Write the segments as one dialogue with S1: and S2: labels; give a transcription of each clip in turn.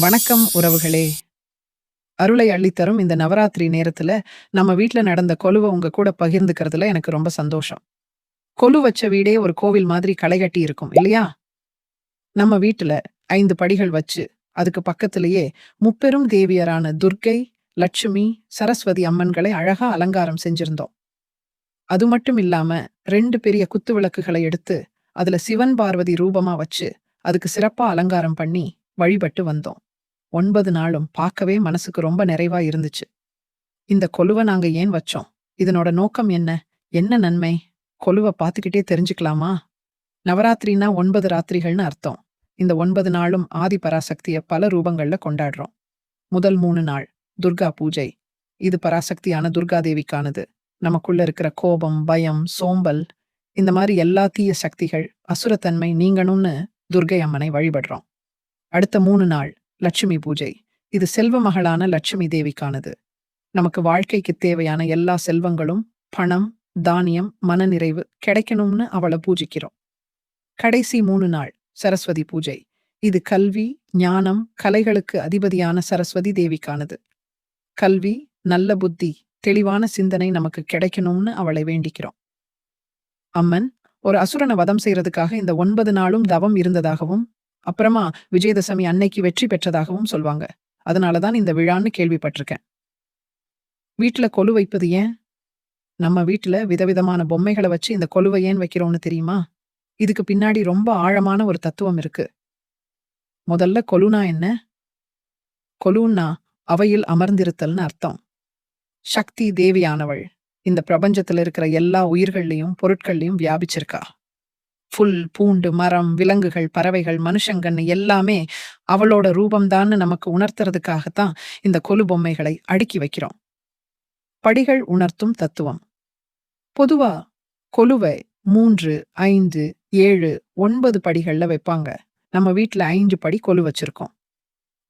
S1: வணக்கம் உறவுகளே. அருளை அள்ளித்தரும் இந்த நவராத்திரி நேரத்துல நம்ம வீட்ல நடந்த கொலுவை உங்க கூட பகிர்ந்துக்கிறதுல எனக்கு ரொம்ப சந்தோஷம். கொலு வச்ச வீடே ஒரு கோவில் மாதிரி களைகட்டி இருக்கும் இல்லையா? நம்ம வீட்டுல ஐந்து படிகள் வச்சு அதுக்கு பக்கத்திலேயே முப்பெரும் தேவியரான துர்க்கை லட்சுமி சரஸ்வதி அம்மன்களை அழகா அலங்காரம் செஞ்சிருந்தோம். அது மட்டும் இல்லாம ரெண்டு பெரிய குத்து விளக்குகளை எடுத்து அதுல சிவன் பார்வதி ரூபமா வச்சு அதுக்கு சிறப்பா அலங்காரம் பண்ணி வழிபட்டு வந்தோம். ஒன்பது நாளும் பார்க்கவே மனசுக்கு ரொம்ப நிறைவா இருந்துச்சு. இந்த கொலுவை நாங்க ஏன் வச்சோம்? இதனோட நோக்கம் என்ன? என்ன நன்மை? கொலுவை பார்த்துக்கிட்டே தெரிஞ்சுக்கலாமா? நவராத்திரினா ஒன்பது ராத்திரிகள்னு அர்த்தம். இந்த ஒன்பது நாளும் ஆதி பராசக்தியை பல ரூபங்கள்ல கொண்டாடுறோம். முதல் மூணு நாள் துர்கா பூஜை. இது பராசக்தியான துர்கா தேவிக்கானது நமக்குள்ள இருக்கிற கோபம் பயம் சோம்பல் இந்த மாதிரி எல்லா தீய சக்திகள் அசுரத்தன்மை நீங்கணும்னு துர்கை அம்மனை வழிபடுறோம். அடுத்த மூணு நாள் லட்சுமி பூஜை. இது செல்வ மகளான லட்சுமி தேவிக்கானது. நமக்கு வாழ்க்கைக்கு தேவையான எல்லா செல்வங்களும் பணம் தானியம் மனநிறைவு கிடைக்கணும்னு அவளை பூஜிக்கிறோம். கடைசி மூணு நாள் சரஸ்வதி பூஜை. இது கல்வி ஞானம் கலைகளுக்கு அதிபதியான சரஸ்வதி தேவிக்கானது. கல்வி நல்ல புத்தி தெளிவான சிந்தனை நமக்கு கிடைக்கணும்னு அவளை வேண்டிக்கிறோம். அம்மன் ஒரு அசுரனை வதம் செய்யறதுக்காக இந்த ஒன்பது நாளும் தவம் இருந்ததாகவும் அப்புறமா விஜயதசமி அன்னைக்கு வெற்றி பெற்றதாகவும் சொல்வாங்க. அதனாலதான் இந்த விழான்னு கேள்விப்பட்டிருக்கேன். வீட்டில் கொலு வைப்பது ஏன்? நம்ம வீட்டில் விதவிதமான பொம்மைகளை வச்சு இந்த கொலுவை ஏன் வைக்கிறோம்னு தெரியுமா? இதுக்கு பின்னாடி ரொம்ப ஆழமான ஒரு தத்துவம் இருக்கு. முதல்ல கொலுனா என்ன? கொலுன்னா அவையில் அமர்ந்திருத்தல்னு அர்த்தம். சக்தி தேவியானவள். இந்த பிரபஞ்சத்தில் இருக்கிற எல்லா உயிர்கள்லையும் பொருட்கள்லையும் வியாபிச்சிருக்கா. புல் பூண்டு மரம் விலங்குகள் பறவைகள் மனுஷங்கன்னு எல்லாமே அவளோட ரூபம்தான்னு நமக்கு உணர்த்துறதுக்காகத்தான் இந்த கொலு பொம்மைகளை அடுக்கி வைக்கிறோம். படிகள் உணர்த்தும் தத்துவம். பொதுவா கொலுவை மூன்று ஐந்து ஏழு ஒன்பது படிகள்ல வைப்பாங்க. நம்ம வீட்டில் ஐந்து படி கொலு வச்சிருக்கோம்.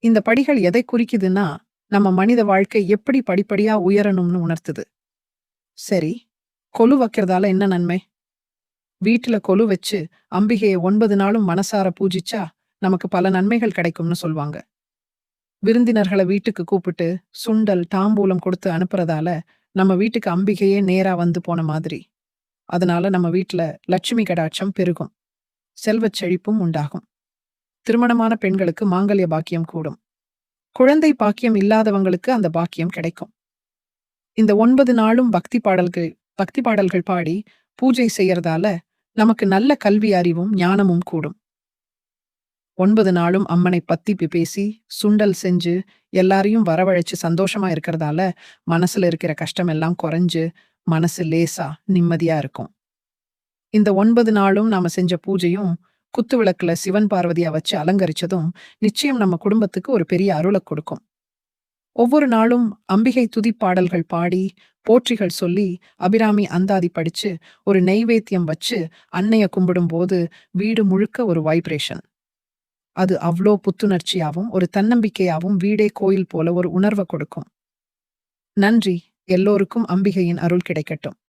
S1: இந்த படிகள் எதை குறிக்குதுன்னா நம்ம மனித வாழ்க்கை எப்படி படிப்படியா உயரணும்னு உணர்த்துது. சரி கொலு வைக்கிறதால என்ன நன்மை? வீட்டுல கொலு வச்சு அம்பிகையை ஒன்பது நாளும் மனசார பூஜிச்சா நமக்கு பல நன்மைகள் கிடைக்கும்னு சொல்வாங்க. விருந்தினர்களை வீட்டுக்கு கூப்பிட்டு சுண்டல் தாம்பூலம் கொடுத்து அனுப்புறதால நம்ம வீட்டுக்கு அம்பிகையே நேரா வந்து போன மாதிரி. அதனால நம்ம வீட்டுல லட்சுமி கடாட்சம் பெருகும். செல்வச் செழிப்பும் உண்டாகும். திருமணமான பெண்களுக்கு மாங்கல்ய பாக்கியம் கூடும். குழந்தை பாக்கியம் இல்லாதவங்களுக்கு அந்த பாக்கியம் கிடைக்கும். இந்த ஒன்பது நாளும் பக்தி பாடல்கள் பக்தி பாடல்கள் பாடி பூஜை செய்யறதால நமக்கு நல்ல கல்வி அறிவும் ஞானமும் கூடும். ஒன்பது நாளும் அம்மனை பத்தி பேசி சுண்டல் செஞ்சு எல்லாரையும் வரவழைச்சு சந்தோஷமா இருக்கிறதால மனசுல இருக்கிற கஷ்டம் எல்லாம் குறைஞ்சு மனசு லேசா நிம்மதியா இருக்கும். இந்த ஒன்பது நாளும் நாம செஞ்ச பூஜையும் குத்து விளக்குல சிவன் பார்வதியா வச்சு அலங்கரிச்சதும் நிச்சயம் நம்ம குடும்பத்துக்கு ஒரு பெரிய அருளை கொடுக்கும். ஒவ்வொரு நாளும் அம்பிகை துதிப்பாடல்கள் பாடி போற்றிகள் சொல்லி அபிராமி அந்தாதி படிச்சு ஒரு நெய்வேத்தியம் வச்சு அன்னைய கும்பிடும் போது வீடு முழுக்க ஒரு வைப்ரேஷன் அது அவ்வளோ புத்துணர்ச்சியாகவும் ஒரு தன்னம்பிக்கையாகவும் வீடே கோயில் போல ஒரு உணர்வை கொடுக்கும். நன்றி. எல்லோருக்கும் அம்பிகையின் அருள் கிடைக்கட்டும்.